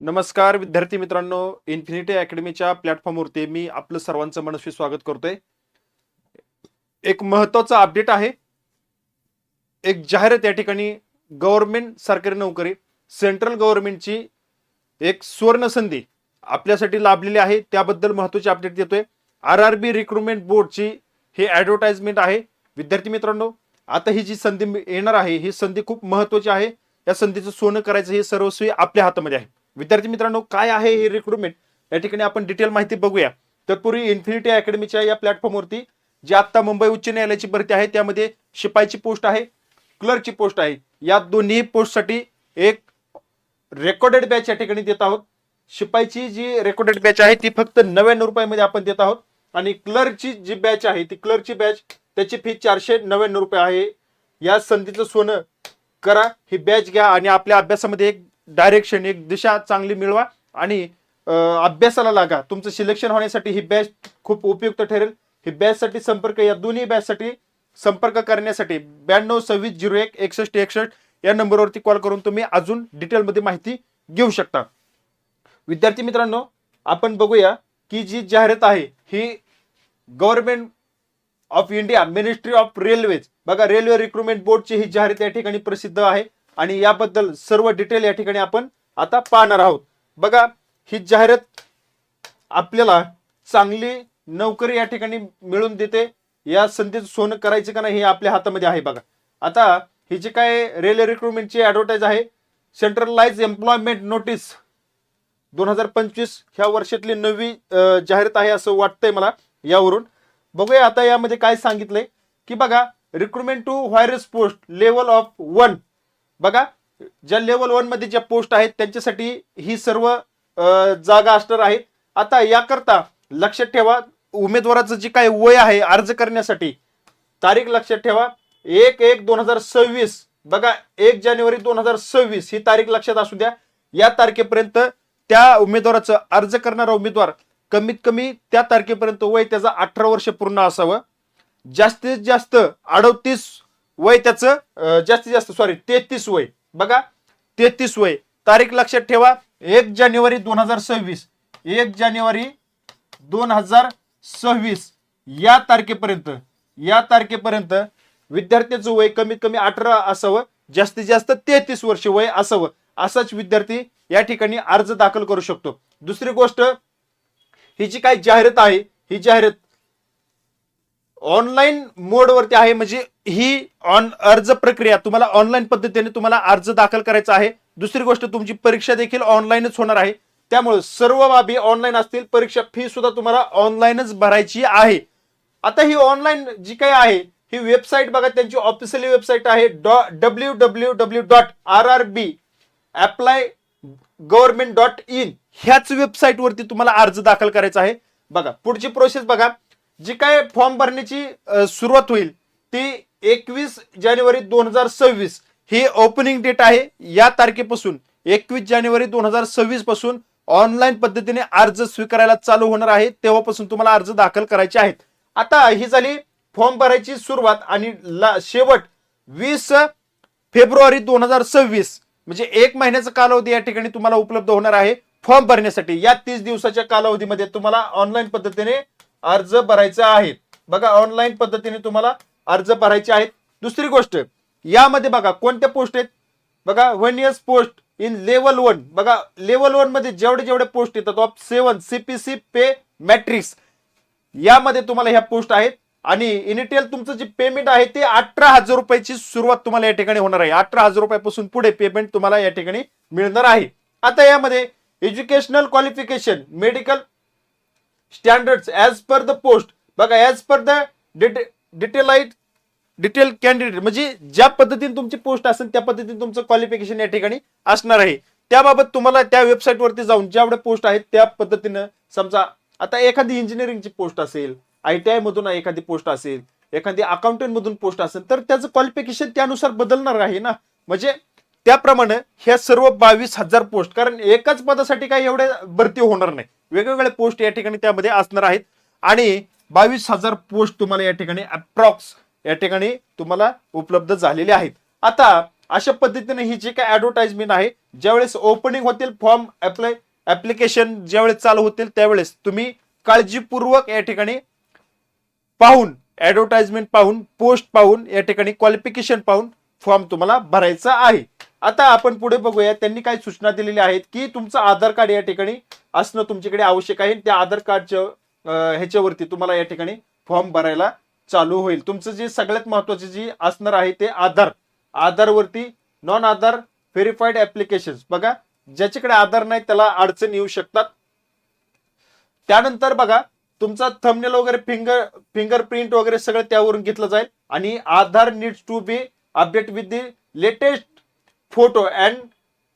नमस्कार विद्यार्थी मित्रांनो. इन्फिनिटी अकॅडमीच्या प्लॅटफॉर्मवरती मी आपलं सर्वांचं मनस्वी स्वागत करतोय. एक महत्त्वाचा अपडेट आहे. एक जाहिरात या ठिकाणी गव्हर्नमेंट सरकारी नोकरी सेंट्रल गव्हर्नमेंटची एक सुवर्ण संधी आपल्यासाठी लाभलेली आहे. त्याबद्दल महत्वाची अपडेट देतोय. आर आर बी रिक्रुटमेंट बोर्डची ही ॲडव्हर्टाइजमेंट आहे. विद्यार्थी मित्रांनो आता ही जी संधी येणार आहे ही संधी खूप महत्वाची आहे. या संधीचं सोनं करायचं हे सर्वस्वी आपल्या हातामध्ये आहे. विद्यार्थी मित्रांनो काय आहे हे रिक्रुटमेंट या ठिकाणी आपण डिटेल माहिती बघूया. तत्पूर्वी इन्फिनिटी अकॅडमीच्या या प्लॅटफॉर्मवरती जी आता मुंबई उच्च न्यायालयाची भरती आहे त्यामध्ये शिपाईची पोस्ट आहे क्लर्कची पोस्ट आहे. या दोन्ही पोस्टसाठी एक रेकॉर्डेड बॅच या ठिकाणी देत आहोत. शिपाईची जी रेकॉर्डेड बॅच आहे ती फक्त नव्याण्णव रुपयामध्ये आपण देत आहोत. आणि क्लर्कची जी बॅच आहे ती क्लर्कची बॅच त्याची फी चारशे नव्याण्णव रुपये आहे. या संधीचं सोनं करा ही बॅच घ्या आणि आपल्या अभ्यासामध्ये एक डायरेक्शन एक दिशा चांगली मिळवा आणि अभ्यासाला लागा. तुमचं सिलेक्शन होण्यासाठी ही बॅच खूप उपयुक्त ठरेल. ही बॅचसाठी संपर्क या दोन्ही बॅचसाठी संपर्क करण्यासाठी ब्याण्णव सव्वीस झिरो एक एकसष्ट एकसष्ट या नंबरवरती कॉल करून तुम्ही अजून डिटेलमध्ये माहिती घेऊ शकता. विद्यार्थी मित्रांनो आपण बघूया की जी जाहिरात आहे ही government of India ministry of railways. बघा रेल्वे रिक्रुटमेंट बोर्डची ही जाहिरात या ठिकाणी प्रसिद्ध आहे. आणि याबद्दल सर्व डिटेल या ठिकाणी आपण आता पाहणार आहोत. बघा ही जाहिरात आपल्याला चांगली नोकरी या ठिकाणी मिळून देते. या संधीचं सोनं करायचं का नाही हे आपल्या हातामध्ये आहे बघा. आता ही जी काय रेल्वे रिक्रुटमेंटची ऍडव्हर्टाईज आहे सेंट्रलाइज एम्प्लॉयमेंट नोटीस दोन हजार पंचवीस ह्या वर्षातली नवी जाहिरात आहे असं वाटतंय मला यावरून. बघूया आता यामध्ये काय सांगितलंय. की बघा recruitment to various post level of one बघा ज्या लेवल वनमध्ये ज्या पोस्ट आहेत त्यांच्यासाठी ही सर्व जागा असणार आहेत. आता याकरता लक्षात ठेवा उमेदवाराचं जे काय वय आहे अर्ज करण्यासाठी तारीख लक्षात ठेवा. एक एक दोन हजार सव्वीस बघा एक जानेवारी दोन हजार सव्वीस ही तारीख लक्षात असू द्या. या तारखेपर्यंत त्या उमेदवाराचं अर्ज करणारा उमेदवार कमीत कमी त्या तारखेपर्यंत वय त्याचा अठरा वर्ष पूर्ण असावं. जास्तीत जास्त अडतीस वय त्याचं जास्तीत जास्त सॉरी तेहतीस वय. बघा तेहतीस वय. तारीख लक्षात ठेवा. एक जानेवारी दोन हजार सव्वीस. एक जानेवारी दोन हजार सव्वीस. या तारखेपर्यंत या तारखेपर्यंत विद्यार्थ्याचं वय कमीत कमी अठरा असावं. जास्तीत जास्त तेहतीस वर्ष वय असावं. असाच विद्यार्थी या ठिकाणी अर्ज दाखल करू शकतो. दुसरी गोष्ट ही जी काही जाहिरात आहे. ही जाहिरात ऑनलाईन मोडवरती आहे. म्हणजे ही ऑन अर्ज प्रक्रिया तुम्हाला ऑनलाईन पद्धतीने तुम्हाला अर्ज दाखल करायचा आहे. दुसरी गोष्ट तुमची परीक्षा देखील ऑनलाईनच होणार आहे. त्यामुळे सर्व बाबी ऑनलाईन असतील परीक्षा फी सुद्धा तुम्हाला ऑनलाईनच भरायची आहे. आता ही ऑनलाईन जी काही आहे ही वेबसाईट बघा त्यांची ऑफिशियली वेबसाईट आहे डॉ W W W dot R R B apply government dot in ह्याच वेबसाईटवरती तुम्हाला अर्ज दाखल करायचा आहे. बघा पुढची प्रोसेस बघा. जी काय फॉर्म भरण्याची सुरुवात होईल ती एकवीस जानेवारी दोन हजार सव्वीस ही ओपनिंग डेट आहे. या तारखेपासून एकवीस जानेवारी दोन हजार सव्वीसपासून ऑनलाईन पद्धतीने अर्ज स्वीकारायला चालू होणार आहे. तेव्हापासून तुम्हाला अर्ज दाखल करायचे आहेत. आता ही झाली फॉर्म भरायची सुरुवात आणि ला- शेवट वीस फेब्रुवारी दोन हजार सव्वीस म्हणजे एक महिन्याचा कालावधी या ठिकाणी तुम्हाला उपलब्ध होणार आहे फॉर्म भरण्यासाठी. या तीस दिवसाच्या कालावधीमध्ये तुम्हाला ऑनलाईन पद्धतीने अर्ज भरायचा आहे. बघा ऑनलाईन पद्धतीने तुम्हाला अर्ज भरायचे आहेत. दुसरी गोष्ट यामध्ये बघा कोणत्या पोस्ट आहेत? बघा one years post in level one बघा लेवल वनमध्ये जेवढे जेवढे पोस्ट येतात of seven CPC pay matrix यामध्ये तुम्हाला ह्या पोस्ट आहेत. आणि इनिटेल तुमचं जे पेमेंट आहे ते अठरा हजार रुपयाची सुरुवात तुम्हाला या ठिकाणी होणार आहे. अठरा हजार रुपयापासून पुढे पेमेंट तुम्हाला या ठिकाणी मिळणार आहे. आता यामध्ये educational qualification medical standards as per the post बघा as per the detailed detail candidate म्हणजे ज्या पद्धतीने तुमची पोस्ट असेल त्या पद्धतीने तुमचं क्वालिफिकेशन या ठिकाणी असणार आहे. त्याबाबत तुम्हाला त्या वेबसाईटवरती जाऊन जेवढ्या पोस्ट आहेत त्या पद्धतीनं समजा आता एखादी इंजिनिअरिंगची पोस्ट असेल आय टी आय मधून एखादी पोस्ट असेल एखादी अकाउंटंट मधून पोस्ट असेल तर त्याचं क्वालिफिकेशन त्यानुसार बदलणार आहे ना. म्हणजे त्याप्रमाणे ह्या सर्व बावीस हजार पोस्ट कारण एकाच पदासाठी काही एवढे भरती होणार नाही. वेगवेगळ्या पोस्ट या ठिकाणी त्यामध्ये असणार आहेत. आणि बावीस हजार पोस्ट तुम्हाला या ठिकाणी अप्रॉक्स या ठिकाणी तुम्हाला उपलब्ध झालेले आहेत. आता अशा पद्धतीने ही जी काय ऍडव्हर्टाइजमेंट आहे ज्यावेळेस ओपनिंग होतील फॉर्म अप्लाय ऍप्लिकेशन ज्यावेळेस चालू होतील त्यावेळेस तुम्ही काळजीपूर्वक या ठिकाणी पाहून ऍडव्हर्टाइजमेंट पाहून पोस्ट पाहून या ठिकाणी क्वालिफिकेशन पाहून फॉर्म तुम्हाला भरायचा आहे. आता आपण पुढे बघूया त्यांनी काही सूचना दिलेल्या आहेत की तुमचं आधार कार्ड या ठिकाणी असणं तुमच्याकडे आवश्यक आहे. त्या आधार कार्डच्या ह्याच्यावरती तुम्हाला या ठिकाणी फॉर्म भरायला चालू होईल. तुमचं जे सगळ्यात महत्त्वाचे जे असणार आहे ते आधार. आधारवरती नॉन आधार व्हेरीफाईड ऍप्लिकेशन बघा ज्याच्याकडे आधार नाही त्याला अडचण येऊ शकतात. त्यानंतर बघा तुमचा थंबनेल वगैरे फिंगर फिंगरप्रिंट वगैरे सगळं त्यावरून घेतलं जाईल. आणि Aadhaar needs to be update with the latest photo and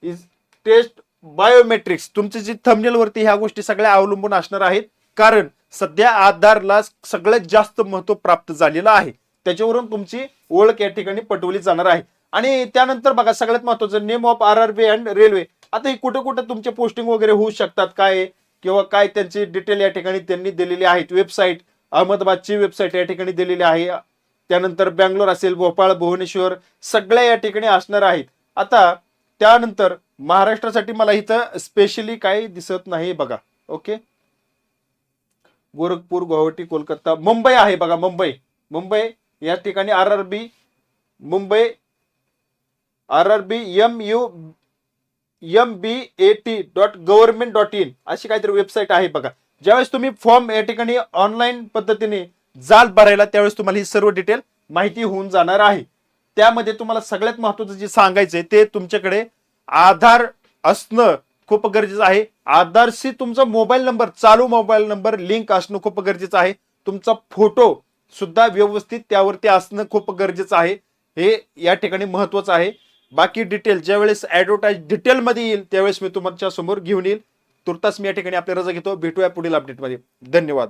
is test biometrics तुमचे जे थंबनेल वरती ह्या गोष्टी सगळ्या अवलंबून असणार आहेत. कारण सध्या आधारला सगळ्यात जास्त महत्त्व प्राप्त झालेलं आहे. त्याच्यावरून तुमची ओळख या ठिकाणी पटवली जाणार आहे. आणि त्यानंतर बघा सगळ्यात महत्वाचं name of R R B and railway आता हे कुठं कुठं तुमचे पोस्टिंग वगैरे होऊ शकतात काय किंवा काय त्यांची डिटेल या ठिकाणी त्यांनी दिलेली आहेत? वेबसाईट अहमदाबादची वेबसाईट या ठिकाणी दिलेली आहे. त्यानंतर बँगलोर असेल भोपाळ भुवनेश्वर सगळ्या या ठिकाणी असणार आहेत. आता त्यानंतर महाराष्ट्रासाठी मला इथं स्पेशली काही दिसत नाही बघा. ओके गोरखपूर गुवाहाटी कोलकाता मुंबई आहे बघा मुंबई. मुंबई या ठिकाणी R R B Mumbai R R B M U M B A T dot government dot in अशी काहीतरी वेबसाईट आहे बघा. ज्यावेळेस तुम्ही फॉर्म या ठिकाणी ऑनलाईन पद्धतीने जाल भरायला त्यावेळेस तुम्हाला ही सर्व डिटेल माहिती होऊन जाणार आहे. त्यामध्ये तुम्हाला सगळ्यात महत्वाचं जे सांगायचं आहे ते तुमच्याकडे आधार असणं खूप गरजेचं आहे. आधारशी तुमचा मोबाईल नंबर चालू मोबाईल नंबर लिंक असणं खूप गरजेचं आहे. तुमचा फोटो सुद्धा व्यवस्थित त्यावरती असणं खूप गरजेचं आहे. हे या ठिकाणी महत्वाचं आहे. बाकी डिटेल ज्यावेळेस ऍडव्हर्टाईज डिटेलमध्ये येईल त्यावेळेस मी तुमच्यासमोर घेऊन येईल. तुर्तास मी या ठिकाणी आपली रजा घेतो. भेटूया पुढील अपडेटमध्ये धन्यवाद.